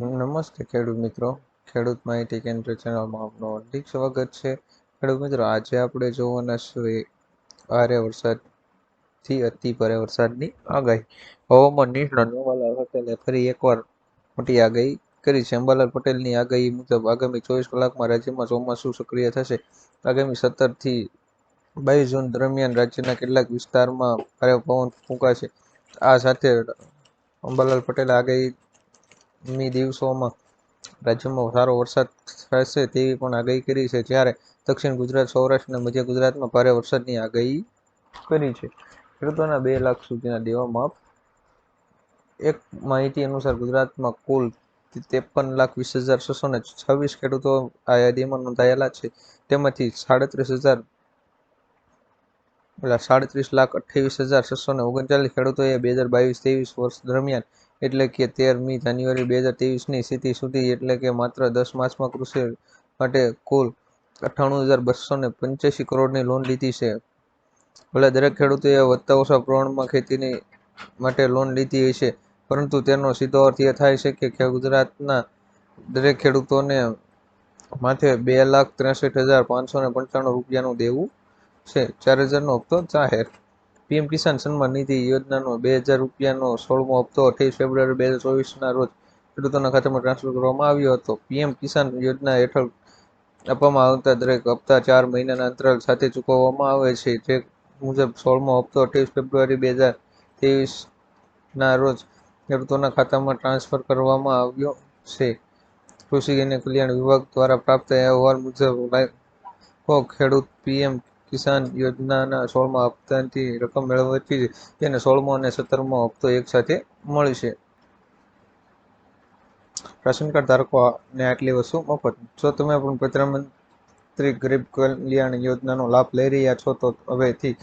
નમસ્તે ખેડૂત મિત્રો. ખેડૂત માહિતી કેન્દ્ર ચેનલમાં આપનું હાર્દિક સ્વાગત છે. ખેડૂત મિત્રો, આજે આપણે જોવાના છીએ ભારે વરસાદથી અતિ ભારે વરસાદની આગાહી. હવામાન નિષ્ણાત નોવાલાલ પટેલે ફરી એકવાર મોટી આગાહી કરી છે. અંબાલાલ પટેલની આગાહી મુજબ આગામી ચોવીસ કલાકમાં રાજ્યમાં ચોમાસું સક્રિય થશે. આગામી સત્તરથી બાવીસ જૂન દરમિયાન રાજ્યના કેટલાક વિસ્તારમાં ભારે પવન ફૂંકાશે. આ સાથે અંબાલાલ પટેલે આગામી દિવસોમાં રાજ્યમાં સારો વરસાદ થશે તેવી પણ આગાહી કરી છે. જ્યારે દક્ષિણ ગુજરાત, સૌરાષ્ટ્ર અને મધ્ય ગુજરાતમાં ભારે વરસાદની આગાહી કરી છે. ખેડૂતોના બે લાખ સુધીના દેવા માફ એક માહિતી અનુસાર ગુજરાતમાં કુલ ત્રેપન લાખ વીસ હજાર છસો ને છવ્વીસ ખેડૂતો આ યાદીમાં નોંધાયેલા છે. તેમાંથી સાડત્રીસ હજાર એટલે સાડત્રીસ લાખ અઠ્યાવીસ હજાર છસો ને ઓગણચાલીસ ખેડૂતોએ બે હજાર બાવીસ ત્રેવીસ વર્ષ દરમિયાન એટલે કે તેરમી જાન્યુઆરી બે હજાર ત્રેવીસની સ્થિતિ સુધી એટલે કે માત્ર દસ માસમાં કૃષિ માટે કુલ અઠ્ઠાણું હજાર બસો ને પંચ્યાસી કરોડની લોન લીધી છે. ભલે દરેક ખેડૂતોએ વધતા ઓછા પ્રમાણમાં ખેતીની માટે લોન લીધી હોય છે પરંતુ તેનો સીધો અર્થ એ થાય છે કે ગુજરાતના દરેક ખેડૂતોને માથે બે લાખ ત્રેસઠ હજાર પાંચસો ને પંચાણું રૂપિયાનું દેવું છે. ચાર હજારનો હપ્તો જાહેર પીએમ કિસાન સન્માન નિધિ યોજનાનો બે હજાર રૂપિયાનો સોળમો હપ્તો અઠ્યાવીસ ફેબ્રુઆરી બે હજાર ચોવીસના રોજ ખેડૂતોના ખાતામાં ટ્રાન્સફર કરવામાં આવ્યો હતો. પીએમ કિસાન યોજના હેઠળ આપવામાં આવતા દરેક હપ્તા ચાર મહિનાના અંતરાલ સાથે ચૂકવવામાં આવે છે. જે મુજબ સોળમો હપ્તો અઠ્યાવીસ ફેબ્રુઆરી બે હજાર ત્રેવીસના રોજ ખેડૂતોના ખાતામાં ટ્રાન્સફર કરવામાં આવ્યો છે. કૃષિ અને કલ્યાણ વિભાગ દ્વારા પ્રાપ્ત અહેવાલ મુજબ ખેડૂત પીએમ કિસાન યોજનાના સોળમા હપ્તાથી રકમ મેળવવાથી તેને સોળમો અને સત્તરમો હપ્તો એકસાથે મળશે રાશન કાર્ડ ધારકોને આટલી વસ્તુ મફત. જો તમે પણ પ્રધાનમંત્રી ગરીબ કલ્યાણ યોજનાનો લાભ લઈ રહ્યા છો, તો હવેથી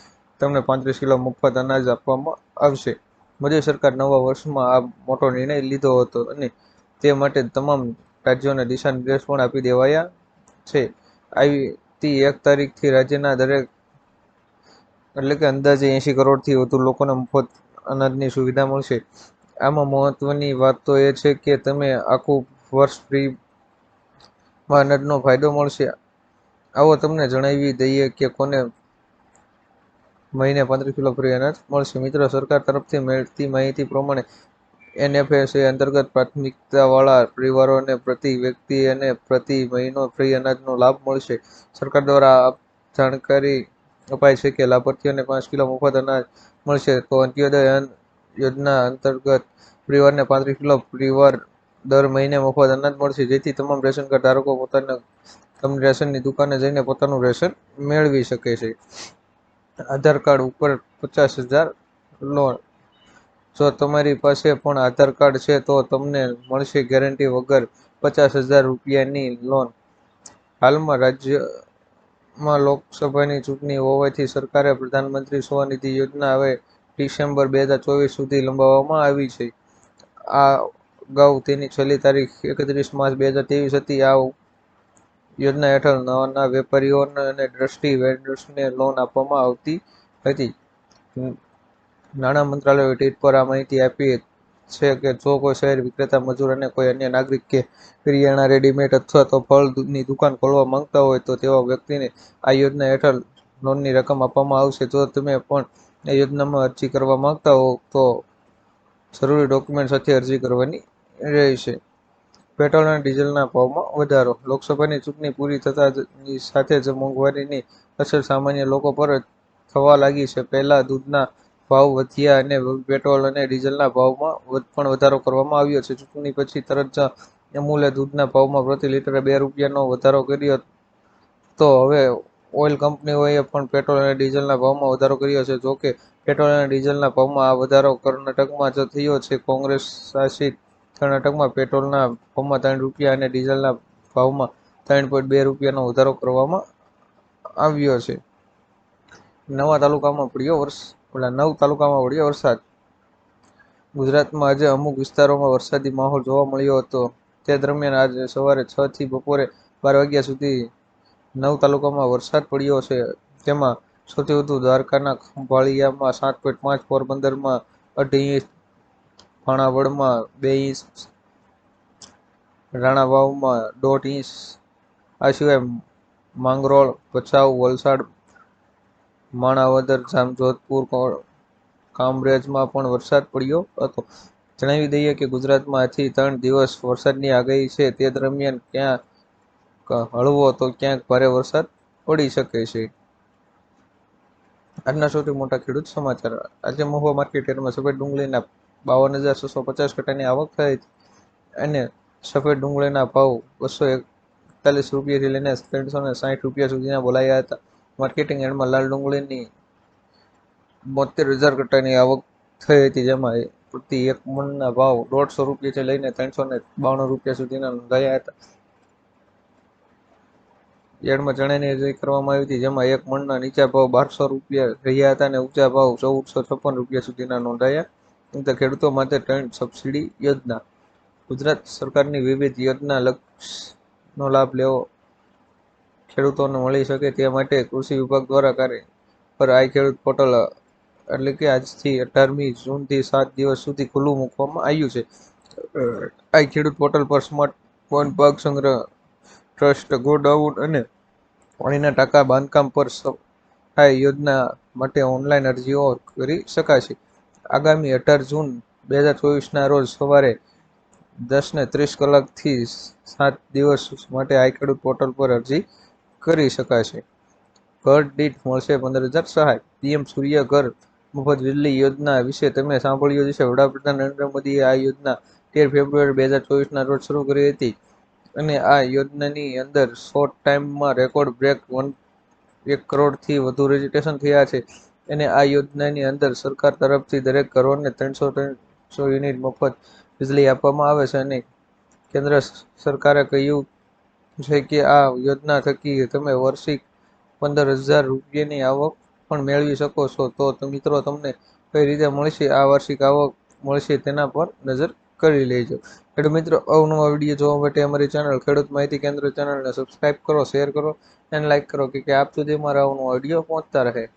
તમને પાંત્રીસ કિલો મફત અનાજ આપવામાં આવશે. મોદી સરકાર નવા વર્ષમાં આ મોટો નિર્ણય લીધો હતો અને તે માટે તમામ રાજ્યોને દિશા નિર્દેશ પણ આપી દેવાયા છે. આવતી એક તારીખથી રાજ્યના દરેક, એટલે કે અંદાજે એંશી કરોડથી વધુ લોકોને મફત અનાજની સુવિધા મળશે. આમાં મહત્વની વાત તો એ છે કે તમે આખું વર્ષ ફ્રીમાં અનાજનો ફાયદો મળશે. આવો તમને જણાવી દઈએ કે કોને મહિને પાંત્રીસ કિલો ફ્રી અનાજ મળશે. મિત્રો, સરકાર તરફથી મળતી માહિતી પ્રમાણે એનએફએસએ અંતર્ગત પ્રાથમિકતાવાળા પરિવારોને પ્રતિ વ્યક્તિ અને પ્રતિ મહિનો ફ્રી અનાજનો લાભ મળશે. સરકાર દ્વારા જાણકારી અપાય છે કે લાભાર્થીઓને પાંચ કિલો મફત અનાજ મળશે. તો અંત્યોદય યોજના અંતર્ગત પરિવારને પાંત્રીસ કિલો પરિવાર દર મહિને મફત અનાજ મળશે. જેથી તમામ રેશન કાર્ડ ધારકો પોતાના તમને રેશનની દુકાને જઈને પોતાનું રેશન મેળવી શકે છે. આધાર કાર્ડ ઉપર પચાસ હજાર લોન જો તમારી પાસે પણ આધાર કાર્ડ છે, તો તમને મળશે ગેરંટી વગર પચાસ હજાર રૂપિયાની લોન. હાલમાં રાજ્યમાં લોકસભાની ચૂંટણી હોવાથી સરકારે પ્રધાનમંત્રી સ્વનિધિ યોજના હવે ડિસેમ્બર બે હજાર ચોવીસ સુધી લંબાવવામાં આવી છે. આ અગાઉ તેની છેલ્લી તારીખ એકત્રીસ માર્ચ બે હજાર ત્રેવીસ હતી. આ યોજના હેઠળ નવાના વેપારીઓને અને દ્રષ્ટિ વેન્ડર્સને લોન આપવામાં આવતી હતી. નાણાં મંત્રાલયે ટ્વીટ પર આ માહિતી આપી છે કે જો કોઈ શહેર વિક્રેતા, મજૂર અને કોઈ અન્ય નાગરિક કે કરિયાણા રેડીમેડ અથવા તો ફળની દુકાન ખોલવા માંગતા હોય તો તેવા વ્યક્તિને આ યોજના હેઠળ લોનની રકમ આપવામાં આવશે. જો તમે પણ આ યોજનામાં અરજી કરવા માંગતા હો તો જરૂરી ડોક્યુમેન્ટ સાથે અરજી કરવાની રહેશે. પેટ્રોલ અને ડીઝલના ભાવમાં વધારો. લોકસભાની ચૂંટણી પૂરી થતાની સાથે જ મોંઘવારીની અસર સામાન્ય લોકો પર થવા લાગી છે. પહેલા દૂધના ભાવ વધ્યા અને પેટ્રોલ અને ડીઝલના ભાવમાં પણ વધારો કરવામાં આવ્યો છે. ચૂંટણી પછી તરત જ અમૂલે દૂધના ભાવમાં પ્રતિ લીટરે બે રૂપિયાનો વધારો કર્યો તો હવે ઓઇલ કંપનીઓએ પણ પેટ્રોલ અને ડીઝલના ભાવમાં વધારો કર્યો છે. જો કે પેટ્રોલ અને ડીઝલના ભાવમાં આ વધારો કર્ણાટકમાં જ થયો છે. કોંગ્રેસ શાસિત કર્ણાટકમાં પેટ્રોલના ભાવમાં ત્રણ રૂપિયા અને ડીઝલના ભાવમાં ત્રણ પોઈન્ટ બે રૂપિયાનો વધારો કરવામાં આવ્યો છે. નવા તાલુકામાં પડ્યો વર્ષ ઓલા નવ તાલુકામાં વળ્યો વરસાદ. ગુજરાતમાં આજે અમુક વિસ્તારોમાં વરસાદી માહોલ જોવા મળ્યો હતો. તે દરમિયાન આજે સવારે છ થી બપોરે બાર વાગ્યા સુધી નવ તાલુકામાં વરસાદ પડ્યો છે. તેમાં સૌથી વધુ દ્વારકાના ખંભાળિયામાં સાત પોઈન્ટ પાંચ, પોરબંદરમાં અઢી ઇંચ ભાણાવડમાં બે ઇંચ, રાણાવાવમાં દોઢ ઇંચ. આ સિવાય માંગરોળ, ભચાઉ, વલસાડ માણાવદર જામજોધપુર કામરેજમાં પણ વરસાદ પડ્યો હતો. જણાવી દઈએ કે ગુજરાતમાં આજથી ત્રણ દિવસ વરસાદની આગાહી છે. તે દરમિયાન ક્યાંક હળવો તો ક્યાંક ભારે વરસાદ પડી શકે છે. આજના સૌથી મોટા ખેડૂત સમાચાર. આજે મહુવા માર્કેટ યાર્ડમાં સફેદ ડુંગળીના બાવન હજાર છસો પચાસ કટાની આવક થઈ અને સફેદ ડુંગળીના ભાવ બસો એકતાલીસ રૂપિયાથી લઈને ત્રણસો ને સાઠ રૂપિયા સુધીના બોલાયા હતા. માર્કેટિંગ યાર્ડમાં લાલ ડુંગળીની બોતેર હજાર કટ્ટાની આવક થઈ હતી, જેમાં પ્રતિ એક મણના ભાવ દોઢસો રૂપિયાથી લઈને ત્રણસો ને બાણું રૂપિયા સુધીના નોંધાયા હતા. યાર્ડમાં ચણાની અરજી કરવામાં આવી હતી, જેમાં એક મણના નીચા ભાવ બારસો રૂપિયા રહ્યા હતા અને ઊંચા ભાવ ચૌદસો છપ્પન રૂપિયા સુધીના નોંધાયા. તો ખેડૂતો માટે ત્રણ સબસિડી યોજના. ગુજરાત સરકારની વિવિધ યોજના લક્ષનો લાભ લેવો ખેડૂતોને મળી શકે તે માટે કૃષિ વિભાગ દ્વારા કાર્ય. પર આઈ ખેડૂત પોર્ટલ, એટલે કે આજથી અઢારમી જૂનથી સાત દિવસ સુધી ખુલ્લું મૂકવામાં આવ્યું છે. આઈ ખેડૂત પોર્ટલ પર સ્માર્ટફોન પાક સંગ્રહ ટ્રસ્ટ ગોડાઉન અને પાણીના ટાંકા બાંધકામ પર સહાય યોજના માટે ઓનલાઈન અરજીઓ કરી શકાશે. આગામી અઢાર જૂન બે હજાર ચોવીસના રોજ સવારે દસ ને ત્રીસ કલાકથી સાત દિવસ માટે આઈ ખેડૂત પોર્ટલ પર અરજી કરી શકાશે. ઘર દીઠ મળશે પંદર હજાર સહાય. પીએમ સૂર્ય ઘર મફત વીજળી યોજના વિશે તમે સાંભળ્યું છે. વડાપ્રધાન નરેન્દ્ર મોદીએ આ યોજના તેર ફેબ્રુઆરી બે હજાર ચોવીસના રોજ શરૂ કરી હતી અને આ યોજનાની અંદર શોર્ટ ટાઈમમાં રેકોર્ડ બ્રેક વન, એક કરોડથી વધુ રજીસ્ટ્રેશન થયા છે અને આ યોજનાની અંદર સરકાર તરફથી દરેક ઘરોને ત્રણસો ત્રણસો યુનિટ મફત વીજળી આપવામાં આવે છે અને કેન્દ્ર સરકારે કહ્યું છે કે આ યોજના થકી તમે વાર્ષિક પંદર હજાર રૂપિયાની આવક પણ મેળવી શકો છો. તો મિત્રો, તમને કઈ રીતે મળશે? આ વાર્ષિક આવક મળશે તેના પર નજર કરી લેજો. ખેડૂત મિત્રો, અવનવા વીડિયો જોવા માટે અમારી ચેનલ ખેડૂત માહિતી કેન્દ્ર ચેનલને સબસ્ક્રાઇબ કરો શેર કરો અને લાઇક કરો, કે આપ સુધી મારા અવનવા વીડિયો પહોંચતા રહે.